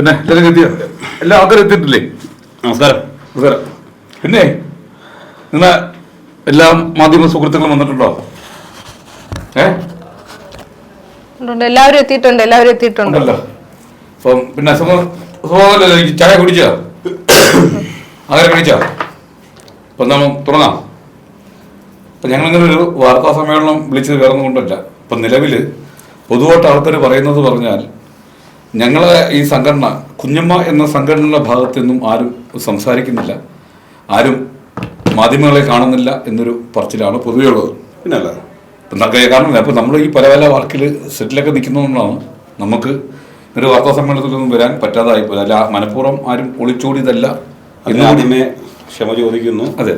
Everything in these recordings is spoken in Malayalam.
പിന്നെ എല്ലാവരും എത്തിയോ എല്ലാ ആൾക്കാരും എത്തിയിട്ടില്ലേ? നമസ്കാരം. നമസ്കാരം. പിന്നെ നിങ്ങൾ എല്ലാ മാധ്യമ സുഹൃത്തുക്കളും വന്നിട്ടുണ്ടോ? ഏ? എല്ലാവരും എത്തിയിട്ടുണ്ട് എല്ലാവരും എത്തിയിട്ടുണ്ട്. ഉണ്ടല്ലോ. അപ്പം പിന്നെ സുഖ- സുഖമല്ലേ ചായ കുടിച്ചോ? അങ്ങനെ കഴിച്ചോ? അപ്പം നമ്മൾ തുടങ്ങാം. അപ്പം ഞങ്ങളിങ്ങനെ ഒരു വാർത്താ സമ്മേളനം വിളിച്ചത് വേറെ ഒന്നും കൊണ്ടല്ല ഇപ്പം നിലവിൽ പൊതുവായിട്ട് ആൾക്കാർ പറയുന്നത് പറഞ്ഞാൽ ഞങ്ങളെ ഈ സംഘടന കുഞ്ഞമ്മ എന്ന സംഘടനയുടെ ഭാഗത്തു നിന്നും ആരും സംസാരിക്കുന്നില്ല. ആരും മാധ്യമങ്ങളെ കാണുന്നില്ല എന്നൊരു പറച്ചിലാണ് പൊതുവേ ഉള്ളത്. പിന്നല്ല. കാരണം അപ്പോൾ നമ്മൾ ഈ പല പല വർക്കിൽ സെറ്റിലൊക്കെ നിൽക്കുന്നതുകൊണ്ടാണ് നമുക്ക് ഒരു വാർത്താ സമ്മേളനത്തിലൊന്നും വരാൻ പറ്റാതായി പോയത് അല്ല മനഃപൂർവം ആരും ഒളിച്ചോടിയതല്ല അതിന് ആദ്യമേ ക്ഷമ ചോദിക്കുന്നു. അതെ.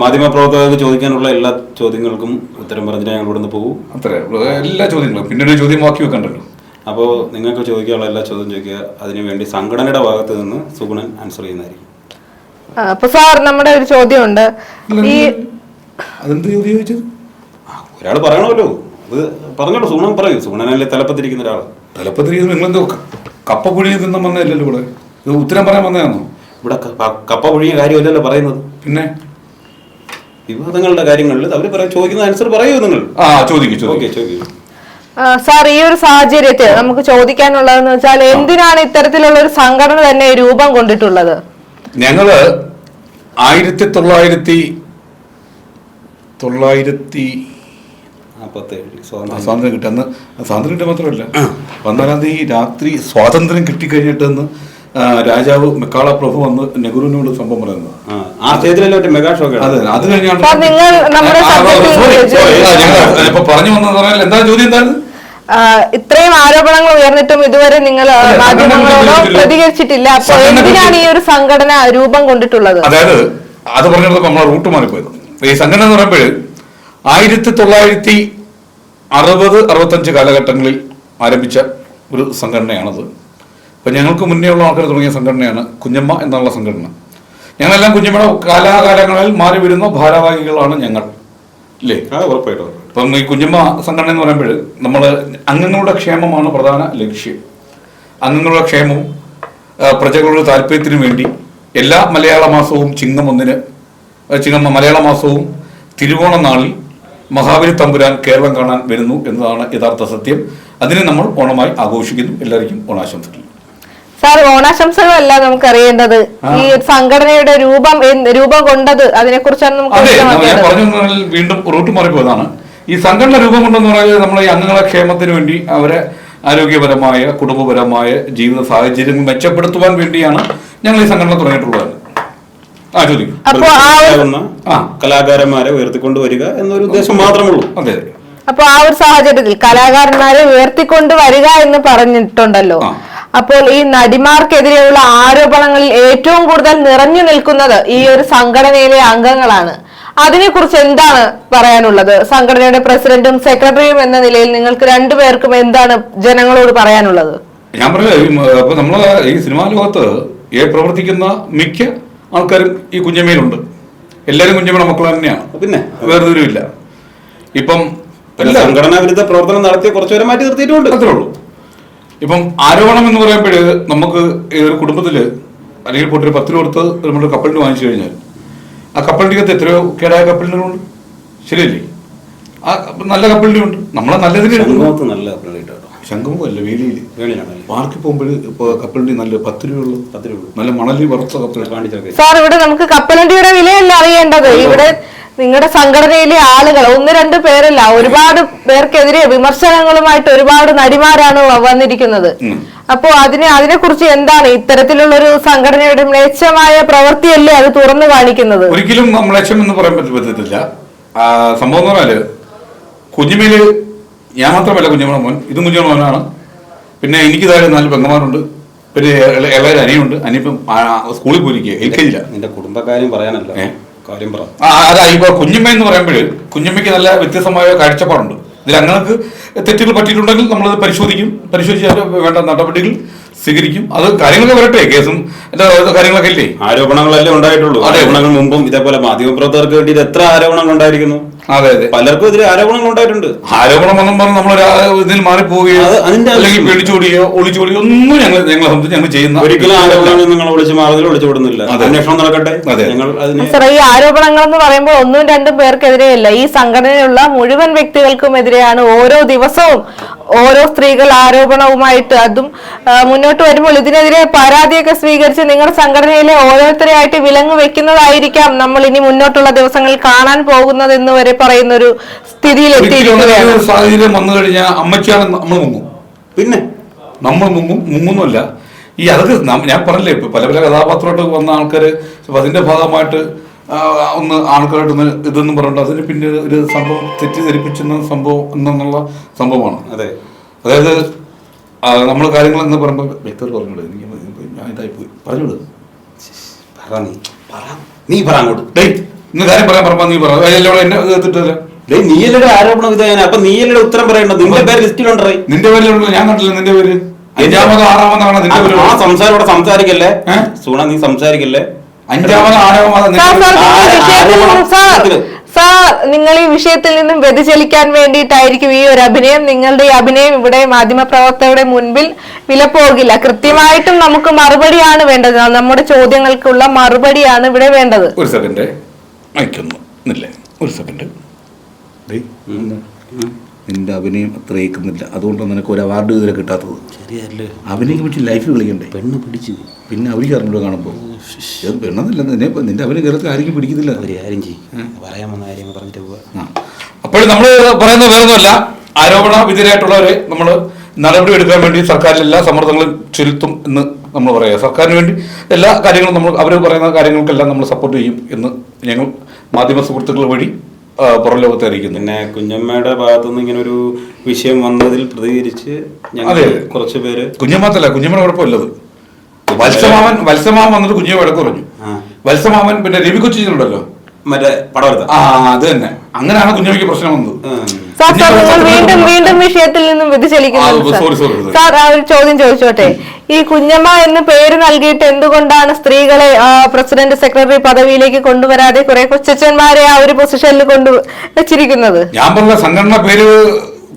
മാധ്യമപ്രവർത്തകർക്ക് ചോദിക്കാനുള്ള എല്ലാ ചോദ്യങ്ങൾക്കും ഉത്തരം പറഞ്ഞിട്ട് ഞങ്ങൾ നിന്ന് പോകും അത്രേ എല്ലാ ചോദ്യങ്ങളും. പിന്നീട് ഒരു ചോദ്യം ബാക്കി വെക്കണ്ടല്ലോ. അപ്പോൾ നിങ്ങൾക്ക് ചോദിക്കാനുള്ള എല്ലാ ചോദ്യം ചോദിക്കുക. അതിനുവേണ്ടി സംഘടനയുടെ ഭാഗത്ത് നിന്ന് സുഗുണൻ ആൻസർ ചെയ്യുന്നതായിരിക്കും. അപ്പൊ സാർ നമ്മുടെ ഒരു ചോദ്യമുണ്ട്. ഈ അതെന്ത് ചോദ്യം ചോദിച്ചത്? ഒരാൾ പറയണമല്ലോ. അത് പറഞ്ഞോളൂ സുഗുണൻ പറയൂ. സുഗുണനല്ലേ തലപ്പത്തിരിക്കുന്ന ഒരാൾ തലപ്പത്തിരിക്കുന്ന നിങ്ങളെന്തോ ക- കപ്പ കുഴി നിന്നും വന്നതല്ലല്ലോ ഇവിടെ? ഇത് ഉത്തരം പറയാൻ വന്നതാണോ? ഇവിടെ കപ്പ ഒഴിയ കാര്യമല്ലല്ലോ പറയുന്നത്. പിന്നെ? വിവാദങ്ങളുടെ കാര്യങ്ങളിൽ അവർ ചോദിക്കുന്ന ആൻസർ പറയൂ നിങ്ങൾ. ആ ചോദിക്കും ഓക്കെ ചോദിക്കും. സാർ ഈ ഒരു സാഹചര്യത്തിൽ നമുക്ക് ചോദിക്കാനുള്ളതെന്ന് വെച്ചാൽ എന്തിനാണ് ഇത്തരത്തിലുള്ള ഒരു സംഘടന തന്നെ രൂപം കൊണ്ടിട്ടുള്ളത്? ഞങ്ങൾ ആയിരത്തി തൊള്ളായിരത്തി തൊള്ളായിരത്തി സ്വാതന്ത്ര്യം കിട്ടുന്ന കിട്ടി. അന്ന് സ്വാതന്ത്ര്യം കിട്ടിയ മാത്രമല്ല. പതിനാലാം തീയതി രാത്രി സ്വാതന്ത്ര്യം കിട്ടിക്കഴിഞ്ഞിട്ടെന്ന് രാജാവ് മെക്കാള പ്രഭു വന്ന് നെഹ്റുവിനോട് സംഭവം പറയുന്നത്. ആ, ആ മെഗാ ഷോ അതെ അത് കഴിഞ്ഞാണ് പറഞ്ഞു വന്നാൽ എന്താ ചോദ്യം എന്താണ് ഇത്രയും ആരോപണങ്ങൾ ഉയർന്നിട്ടും ഇതുവരെ നിങ്ങൾ മാധ്യമങ്ങളോടോ പ്രതികരിച്ചിട്ടില്ല. അപ്പൊ എന്തിനാണ് ഈ ഒരു സംഘടന രൂപം കൊണ്ടിട്ടുള്ളത്? അതായത് അത് പറഞ്ഞപ്പോൾ നമ്മളെ റൂട്ട് മാറിപ്പോയത്. ഈ സംഘടന എന്ന് പറയുമ്പോൾ ആയിരത്തി തൊള്ളായിരത്തി അറുപത് അറുപത്തഞ്ച് കാലഘട്ടങ്ങളിൽ ആരംഭിച്ച ഒരു സംഘടനയാണത്. ഇപ്പം ഞങ്ങൾക്ക് മുന്നേ ഉള്ള ആൾക്കാർ തുടങ്ങിയ സംഘടനയാണ് കുഞ്ഞമ്മ എന്നുള്ള സംഘടന. ഞങ്ങളെല്ലാം കുഞ്ഞമ്മയുടെ കാലാകാലങ്ങളിൽ മാറി വരുന്ന ഭാരവാഹികളാണ് ഞങ്ങൾ. ഇല്ലേ? ഉറപ്പായിട്ടും. അപ്പം ഈ കുഞ്ഞമ്മ സംഘടന എന്ന് പറയുമ്പോൾ നമ്മൾ അംഗങ്ങളുടെ ക്ഷേമമാണ് പ്രധാന ലക്ഷ്യം. അംഗങ്ങളുടെ ക്ഷേമവും പ്രജകളുടെ താല്പര്യത്തിനു വേണ്ടി എല്ലാ മലയാള മാസവും ചിങ്ങം ഒന്നിന് ചിങ്ങമ്മ ചിങ്ങം മലയാള മാസവും തിരുവോണ നാളിൽ മഹാബലി തമ്പുരാൻ കേരളം കാണാൻ വരുന്നു എന്നതാണ് യഥാർത്ഥ സത്യം. അതിനെ നമ്മൾ ഓണമായി ആഘോഷിക്കുന്നു. എല്ലാവർക്കും ഓണാശംസകൾ. സാർ ഓണാശംസകളല്ല നമുക്കറിയേണ്ടത്. ഈ സംഘടനയുടെ രൂപം രൂപം കൊണ്ടത് അതിനെ കുറിച്ചാണ് നമുക്ക് വീണ്ടും റൂട്ട് മാറിപ്പോയതാണ്. ഈ സംഘടന രൂപം കൊണ്ടെന്ന് പറഞ്ഞാൽ നമ്മൾ ഈ അംഗങ്ങളെ ക്ഷേമത്തിന് വേണ്ടി അവരെ ആരോഗ്യപരമായ കുടുംബപരമായ ജീവിത സാഹചര്യം മെച്ചപ്പെടുത്തുവാൻ വേണ്ടിയാണ് ഞങ്ങൾ ഈ സംഘടന തുടങ്ങിയിട്ടുള്ളത്. ആ ചോദിക്കും. കലാകാരന്മാരെ ഉയർത്തിക്കൊണ്ട് വരിക എന്നൊരു ഉദ്ദേശം മാത്രമേ ഉള്ളൂ. അതെ അപ്പൊ ആ ഒരു സാഹചര്യത്തിൽ കലാകാരന്മാരെ ഉയർത്തിക്കൊണ്ട് വരിക എന്ന് പറഞ്ഞിട്ടുണ്ടല്ലോ. അപ്പോൾ ഈ നടിമാർക്കെതിരെയുള്ള ആരോപണങ്ങളിൽ ഏറ്റവും കൂടുതൽ നിറഞ്ഞു നിൽക്കുന്നത് ഈ ഒരു സംഘടനയിലെ അംഗങ്ങളാണ്. അതിനെക്കുറിച്ച് എന്താണ് പറയാനുള്ളത്? സംഘടനയുടെ പ്രസിഡന്റും സെക്രട്ടറിയും എന്ന നിലയിൽ നിങ്ങൾക്ക് രണ്ടുപേർക്കും എന്താണ് ജനങ്ങളോട് പറയാനുള്ളത്? ഞാൻ പറഞ്ഞത് അപ്പൊ നമ്മൾ ഈ സിനിമാ ലോകത്ത് പ്രവർത്തിക്കുന്ന മിക്ക ആൾക്കാരും ഈ കുഞ്ഞമ്മയിലുണ്ട്. എല്ലാവരും കുഞ്ഞമ്മയുടെ മക്കൾ തന്നെയാണ്. പിന്നെ? വേർതിരിവില്ല ഇപ്പം പിന്നെ സംഘടനാ വിരുദ്ധ പ്രവർത്തനം നടത്തിയ കുറച്ചുപേരെ മാറ്റി നിർത്തിയിട്ടുണ്ട് അത്രേ ഉള്ളൂ. ഇപ്പം ആരോപണം എന്ന് പറയുമ്പോഴേ നമുക്ക് ഈ ഒരു കുടുംബത്തിൽ അല്ലെങ്കിൽ പോയിട്ട് ഒരു പത്ത് രൂപ കൊടുത്ത് നമ്മൾ കപ്പലിന് വാങ്ങിച്ചു കഴിഞ്ഞാൽ ആ കപ്പലിന്റെ എത്രയോ കേടായ കപ്പലിനുണ്ട് ശരിയല്ലേ? ആ നല്ല കപ്പലിന്റെ ഉണ്ട് നമ്മളെ നല്ലതിന് നല്ല ശംഖുമുഖം അല്ല വേലിയിൽ പാർക്കിൽ പോകുമ്പോൾ ഇപ്പൊ കപ്പലിന്റെ നല്ല പത്ത് രൂപയുള്ളൂ പത്ത് രൂപ നല്ല മണലി വറുത്ത കപ്പൽ സാർ ഇവിടെ നമുക്ക് കപ്പലണ്ടിയുടെ വിലയല്ല അറിയേണ്ടത്. ഇവിടെ നിങ്ങളുടെ സംഘടനയിലെ ആളുകൾ ഒന്ന് രണ്ട് പേരല്ല ഒരുപാട് പേർക്കെതിരെ വിമർശനങ്ങളുമായിട്ട് ഒരുപാട് നടിമാരാണ് വന്നിരിക്കുന്നത്. അപ്പോ അതിനെ അതിനെ കുറിച്ച് എന്താണ് ഇത്തരത്തിലുള്ള ഒരു സംഘടനയുടെ മ്ലേച്ഛമായ പ്രവൃത്തിയല്ലേ അത് തുറന്നു കാണിക്കുന്നത്? ഒരിക്കലും മ്ലേച്ഛം എന്ന് പറയാൻ പറ്റ- പറ്റത്തില്ല. സംഭവം എന്ന് പറഞ്ഞാൽ കുഞ്ഞുമേൽ ഞാൻ മാത്രമല്ല കുഞ്ഞുമോൻ മോൻ ഇതും കുഞ്ഞുമോൻ മോനാണ്. പിന്നെ എനിക്ക് താഴെ നാല് പെങ്ങന്മാരുണ്ട്. പിന്നെ ഇള- ഇളയൊരു അനിയുണ്ട്. അനിയിപ്പം സ്കൂളിൽ പോയിരിക്കുക എൽ കെ ജിയില്ല നിന്റെ കുടുംബക്കാര്യം പറയാനല്ല? കാര്യം പറ. ആ അതാ ഇപ്പൊ കുഞ്ഞമ്മ എന്ന് പറയുമ്പോൾ കുഞ്ഞുമ്മയ്ക്ക് നല്ല വ്യത്യസ്തമായ കാഴ്ചപ്പാടുണ്ട്. ഇതിൽ അങ്ങനെ തെറ്റുകൾ പറ്റിയിട്ടുണ്ടെങ്കിൽ നമ്മളത് പരിശോധിക്കും. പരിശോധിച്ച് വേണ്ട നടപടികൾ സ്വീകരിക്കും. അത് കാര്യങ്ങളൊക്കെ വരട്ടെ കേസും കാര്യങ്ങളൊക്കെ ഇല്ലേ? ആരോപണങ്ങളല്ലേ ഉണ്ടായിട്ടുള്ളൂ. ആരോപണങ്ങൾ മുമ്പും ഇതേപോലെ മാധ്യമപ്രവർത്തകർക്ക് വേണ്ടി എത്ര ആരോപണങ്ങൾ ഉണ്ടായിരിക്കുന്നു? അതെ അതെ പലർക്കും എതിരെ ആരോപണങ്ങൾ ഉണ്ടായിട്ടുണ്ട് ആരോപണം വന്നും പറഞ്ഞ് നമ്മൾ ഇതിൽ മാറിപ്പോവുകയോ അത് അതിന്റെ അല്ലെങ്കിൽ. പേടിച്ചോടുകയോ ഒളിച്ചോടുകയോ ഒന്നും ഞങ്ങൾ ഞങ്ങളെ സംബന്ധിച്ച് ഞങ്ങൾ ചെയ്യുന്ന ഒരിക്കലും ആരോപണങ്ങൾ നിങ്ങൾ വിളിച്ച് മാറുന്നതിൽ വിളിച്ചു വിടുന്നില്ല അതെ. അന്വേഷണം നടക്കട്ടെ അതെ. ഞങ്ങൾ അതിന് ഈ ആരോപണങ്ങൾ എന്ന് പറയുമ്പോൾ ഒന്നും രണ്ടും പേർക്കെതിരെയല്ല ഈ സംഘടനയുള്ള മുഴുവൻ വ്യക്തികൾക്കും എതിരെയാണ് ഓരോ ദിവസവും ഓരോ സ്ത്രീകൾ ആരോപണവുമായിട്ട് അതും മുന്നോട്ട് വരുമ്പോൾ ഇതിനെതിരെ പരാതിയൊക്കെ സ്വീകരിച്ച് നിങ്ങളുടെ സംഘടനയിലെ ഓരോരുത്തരെയായിട്ട് വിലങ്ങ് വെക്കുന്നതായിരിക്കാം നമ്മൾ ഇനി മുന്നോട്ടുള്ള ദിവസങ്ങളിൽ കാണാൻ പോകുന്നത് എന്ന് വരെ പറയുന്ന ഒരു ഒരു സാഹചര്യം വന്നു കഴിഞ്ഞാൽ അമ്മയ്ക്കാണ് നമ്മൾ മുങ്ങും. പിന്നെ? നമ്മൾ മുങ്ങും മുങ്ങുന്നല്ല ഈ അതൊക്കെ ഞാൻ പറഞ്ഞില്ലേ ഇപ്പൊ പല പല കഥാപാത്രമായിട്ട് വന്ന ആൾക്കാര് അതിന്റെ ഭാഗമായിട്ട് ഒന്ന് ആൾക്കാരായിട്ടൊന്ന് ഇതെന്ന് പറഞ്ഞിട്ട് അതിന് പിന്നെ ഒരു സംഭവം തെറ്റിദ്ധരിപ്പിച്ചുന്ന സംഭവം എന്നുള്ള സംഭവമാണ്. അതെ. അതായത് നമ്മൾ കാര്യങ്ങൾ എന്ന് പറയുമ്പോൾ വ്യക്തത പറഞ്ഞോളൂ. എനിക്ക് ഞാൻ ഇതായി പോയി. പറഞ്ഞോളൂ. പറ നീ പറ. നീ പറ അങ്ങോട്ട്. ഡേയ് ഇന്ന് കാര്യം പറയാൻ പറഞ്ഞാൽ നീ പറ. എല്ലാം എന്നെ എത്തിട്ടില്ല ഡേയ് നീയല്ലേ ആരോപണം ഇതാണ് അപ്പൊ നീയല്ലേ ഉത്തരം പറയേണ്ടത് നിന്റെ പേര് ലിസ്റ്റിലുണ്ടേ? നിന്റെ പേരിലുണ്ടല്ലോ. ഞാൻ കണ്ടില്ല നിന്റെ പേര്. അഞ്ചാമതോ ആറാമതാണ് നിന്റെ പേര്? ആ സംസാരം ഇവിടെ സംസാരിക്കല്ലേ? സൂണ നീ സംസാരിക്കല്ലേ? അഞ്ചാമതോ സാർ, നിങ്ങൾ ഈ വിഷയത്തിൽ നിന്നും വ്യതിചലിക്കാൻ വേണ്ടിയിട്ടായിരിക്കും ഈ ഒരു അഭിനയം. നിങ്ങളുടെ ഈ അഭിനയം ഇവിടെ മാധ്യമപ്രവർത്തകരുടെ മുൻപിൽ വിലപ്പോകില്ല. കൃത്യമായിട്ടും നമുക്ക് മറുപടിയാണ് വേണ്ടത്. നമ്മുടെ ചോദ്യങ്ങൾക്കുള്ള മറുപടിയാണ് ഇവിടെ വേണ്ടത്. ഒരു സെക്കൻഡ്. ഒരു സെക്കൻഡ്. നിന്റെ അഭിനയം അത്ര ഏക്കുന്നില്ല അതുകൊണ്ടാണ് നിനക്ക് ഒരു അവാർഡ് ഇതുവരെ കിട്ടാത്തത്. ശരിയല്ലേ അഭിനയം പറ്റി ലൈഫ് കളിക്കണ്ടേ? പെണ്ണ് പിടിച്ചു. പിന്നെ അവർക്ക് അറിഞ്ഞൂടെ കാണുമ്പോൾ പെണ്ണെന്നില്ല നിന്നെ നിന്റെ അഭിനയം കേരളത്തിൽ ആരെങ്കിലും പിടിക്കുന്നില്ല. ഒരു കാര്യം ചെയ്യും. പറയാൻ വന്ന കാര്യങ്ങൾ പറഞ്ഞിട്ട് പോവാ. അപ്പോൾ നമ്മൾ പറയുന്ന വേറൊന്നുമല്ല. ആരോപണ വിധേയരായിട്ടുള്ളവരെ നമ്മൾ നടപടി എടുക്കാൻ വേണ്ടി സർക്കാരിൽ എല്ലാ സമ്മർദ്ദങ്ങളും ചെലുത്തും എന്ന് നമ്മൾ പറയുക സർക്കാരിന് വേണ്ടി എല്ലാ കാര്യങ്ങളും നമ്മൾ അവർ പറയുന്ന കാര്യങ്ങൾക്കെല്ലാം നമ്മൾ സപ്പോർട്ട് ചെയ്യും എന്ന് ഞങ്ങൾ മാധ്യമ സുഹൃത്തുക്കൾ വഴി പുറം ലോകത്തെ അറിയിക്കുന്നു പിന്നെ കുഞ്ഞമ്മയുടെ ഭാഗത്തുനിന്ന് ഇങ്ങനെ ഒരു വിഷയം വന്നതിൽ പ്രതികരിച്ച് ഞങ്ങൾ അതെ. കുറച്ച് പേര് കുഞ്ഞമ്മത്തല്ല കുഞ്ഞമ്മയുടെ കുഴപ്പമില്ലത്. വത്സമാമൻ വത്സമാമൻ വന്നിട്ട് കുഞ്ഞമ്മ വഴക്ക് പറഞ്ഞു. വത്സമാമൻ പിന്നെ രവി കൊച്ചിണ്ടല്ലോ മറ്റേ പടം എടുത്ത ആ അത് തന്നെ. അങ്ങനെയാണ് കുഞ്ഞമ്മയ്ക്ക് പ്രശ്നം വന്നത്. സാർ നിങ്ങൾ വീണ്ടും വീണ്ടും വിഷയത്തിൽ നിന്നും വ്യതിചലിക്കുന്നു ആ, സാർ. ആ ഒരു ചോദ്യം ചോദിച്ചോട്ടെ. ഈ കുഞ്ഞമ്മ എന്ന് പേര് നൽകിയിട്ട് എന്തുകൊണ്ടാണ് സ്ത്രീകളെ പ്രസിഡന്റ് സെക്രട്ടറി പദവിയിലേക്ക് കൊണ്ടുവരാതെ കുറെ കൊച്ചന്മാരെ ആ ഒരു പൊസിഷനിൽ കൊണ്ടു വെച്ചിരിക്കുന്നത്? ഞാൻ പറഞ്ഞ സംഘടന പേര്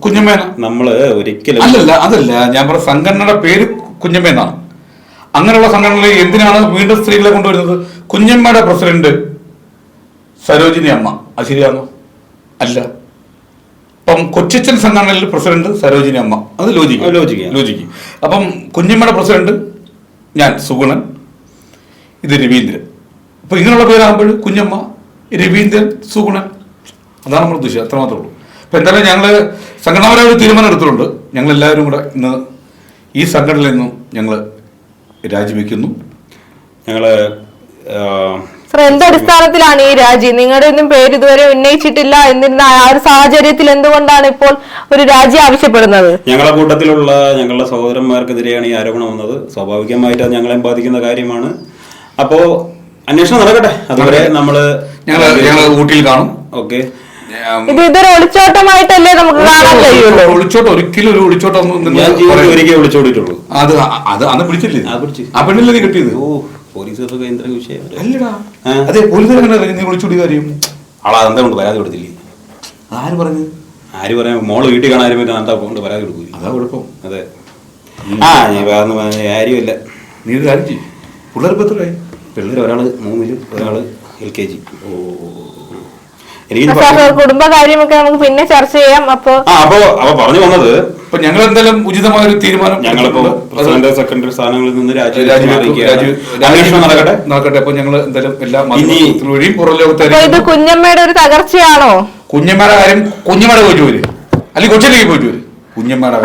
കുഞ്ഞമ്മേന. നമ്മൾ ഒരിക്കലും അല്ലല്ല അതല്ല. ഞാൻ പറഞ്ഞ സംഘടനയുടെ പേര് കുഞ്ഞമ്മ എന്നാണ് അങ്ങനെയുള്ള സംഘടനകളിൽ എന്തിനാണ് വീണ്ടും സ്ത്രീകളെ കൊണ്ടുവരുന്നത്? കുഞ്ഞമ്മയുടെ പ്രസിഡന്റ് സരോജിനി അമ്മ. അത് ശരിയാണോ അല്ല. അപ്പം കൊച്ചിച്ചൻ സംഘടനയിൽ പ്രസിഡന്റ് സരോജിനി അമ്മ. അത് ലോജിക്ക്. ലോജിക്ക്. ലോജിക്ക്. അപ്പം കുഞ്ഞമ്മയുടെ പ്രസിഡന്റ് ഞാൻ സുഗുണൻ. ഇത് രവീന്ദ്രൻ. അപ്പൊ ഇങ്ങനെയുള്ള പേരാകുമ്പോൾ കുഞ്ഞമ്മ രവീന്ദ്രൻ സുഗുണൻ. അതാണ് നമ്മൾ ഉദ്ദേശിച്ചത്. അത്ര മാത്രമേ ഉള്ളൂ. അപ്പൊ എന്തായാലും ഞങ്ങൾ സംഘടനാപരമായ ഒരു തീരുമാനം എടുത്തിട്ടുണ്ട്. ഞങ്ങൾ എല്ലാവരും കൂടെ ഇന്ന് ഈ സംഘടനയിൽ നിന്നും ഞങ്ങൾ രാജിവെക്കുന്നു. ഞങ്ങൾ ആ, സാർ എന്തടിസ്ഥാനത്തിലാണ് ഈ രാജി. നിങ്ങളുടെ ഒന്നും പേര് ഇതുവരെ ഉന്നയിച്ചിട്ടില്ല എന്നിരുന്ന ആ ഒരു സാഹചര്യത്തിൽ എന്തുകൊണ്ടാണ് ഇപ്പോൾ ഒരു രാജി ആവശ്യപ്പെടുന്നത്? ഞങ്ങളുടെ കൂട്ടത്തിലുള്ള ഞങ്ങളുടെ സഹോദരന്മാർക്കെതിരെയാണ് ഈ ആരോപണം വന്നത്. സ്വാഭാവികമായിട്ട് അത് ഞങ്ങളെ ബാധിക്കുന്ന കാര്യമാണ്. അപ്പോ അന്വേഷണം നടക്കട്ടെ. അതുവരെ നമ്മൾ ഞങ്ങൾ ഞങ്ങൾ ഊട്ടിയിൽ കാണും. ഓക്കെ. ഇത് ഇതൊരു ഒളിച്ചോട്ടമായിട്ടല്ലേ നമുക്ക് കാണാൻ കഴിയുള്ളൂ? ഒളിച്ചോട്ട് ഒരിക്കലും ഒരു ഒളിച്ചോട്ടം ഒന്നും നിങ്ങൾ ഞാൻ ജീവിതത്തിൽ വിളിച്ചോടിയിട്ടുള്ളൂ അത് അത് അന്ന് പിടിച്ചില്ലേ? ആ, പിടിച്ച്. ആ പെണ്ണില്ലേ നീ കിട്ടിയത്? ഓ. പോലീസ് കേന്ദ്ര വിഷയം. അല്ലടാ? അതെ നീ കാര്യം. ആളാ കൊണ്ട് പരാതി കൊടുത്തില്ലേ? ആര് പറഞ്ഞു? ആര് പറയാ? മോൾ വീട്ടിൽ കാണാൻ പറ്റും എന്താ കൊണ്ട് പരാതി കൊടുക്കൂല അതാ കുഴപ്പം. അതെ. ആ ഞാൻ വേറെ പറഞ്ഞ കാര്യമില്ല. നീ ഒരു കാര്യം ചെയ്യും. പിള്ളേർ ഇപ്പൊ എത്രയായി പിള്ളേർ ഒരാൾ മൂന്നിൽ ഒരാൾ എൽ കെ ജി. എനിക്ക് കുടുംബകാര്യമൊക്കെ നമുക്ക് പിന്നെ ചർച്ച ചെയ്യാം. അപ്പോ ആ അപ്പോ അപ്പൊ പറഞ്ഞു വന്നത് അപ്പൊ ഞങ്ങൾ എന്തായാലും ഉചിതമായ ഒരു തീരുമാനം ഞങ്ങളിപ്പോ. പ്രസിഡന്റ് സെക്രട്ടറി സ്ഥാനങ്ങളിൽ നിന്ന് രാജ്യം നടക്കട്ടെ നടക്കട്ടെ അപ്പൊ ഞങ്ങൾ എന്തായാലും എല്ലാ ഇനി- മാധ്യമ വഴിയും പുറം ലോകത്തെ ഇത് കുഞ്ഞമ്മയുടെ ഒരു തകർച്ചയാണോ? കുഞ്ഞമ്മയുടെ കാര്യം കുഞ്ഞമ്മയുടെ പോയിട്ട് വരും അല്ലെങ്കിൽ കൊച്ചിലേക്ക് പോയിട്ട് വരും കുഞ്ഞമ്മയുടെ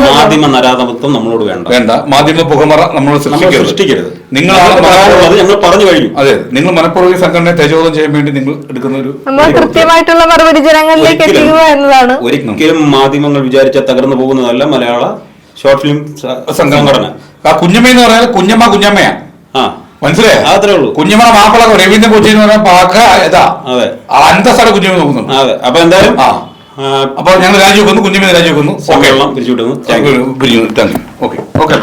മാധ്യമ നരാധമത്വം നമ്മളോട് വേണ്ട. വേണ്ട. മാധ്യമ പുകമറ നമ്മൾ സൃഷ്ടിക്കരുത്. ഞങ്ങൾക്ക് ഞങ്ങൾ പറഞ്ഞു കഴിഞ്ഞു. അതെ. നിങ്ങൾ മനഃപൂർവ സംഘടനയെ തേജോധം ചെയ്യാൻ വേണ്ടി നിങ്ങൾ എടുക്കുന്ന ഒരു നമ്മൾ കൃത്യമായിട്ടുള്ള മറുപടി ജനങ്ങളിലേക്ക് ഒരിക്കലും- എത്തിക്കുക എന്നതാണ്. ഒരിക്കലും മാധ്യമങ്ങൾ വിചാരിച്ച തകർന്നു പോകുന്നതല്ല മലയാള ഷോർട്ട് ഫിലിം സംഘടന. ആ കുഞ്ഞമ്മ എന്ന് പറഞ്ഞാൽ കുഞ്ഞമ്മ കുഞ്ഞമ്മയാ. ആ. മനസ്സിലായോ? അത്രേ ഉള്ളൂ. കുഞ്ഞമ്മ മാപ്പിള രവീന്ദ്രൻ കൊച്ചി എന്ന് പറഞ്ഞാൽ പാക്ക ഇതാ. അതെ. അന്തസ്സാണ് കുഞ്ഞമ്മ നോക്കുന്നത്. അതെ. അപ്പൊ എന്തായാലും ആ. ആ, അപ്പൊ ഞങ്ങൾ രാജിവെക്കുന്നു കുഞ്ഞമ്മ രാജിവെക്കുന്നു. ഓക്കെ. സമ്മേളനം പിരിച്ചുവിടുന്നു thank you thank you okay okay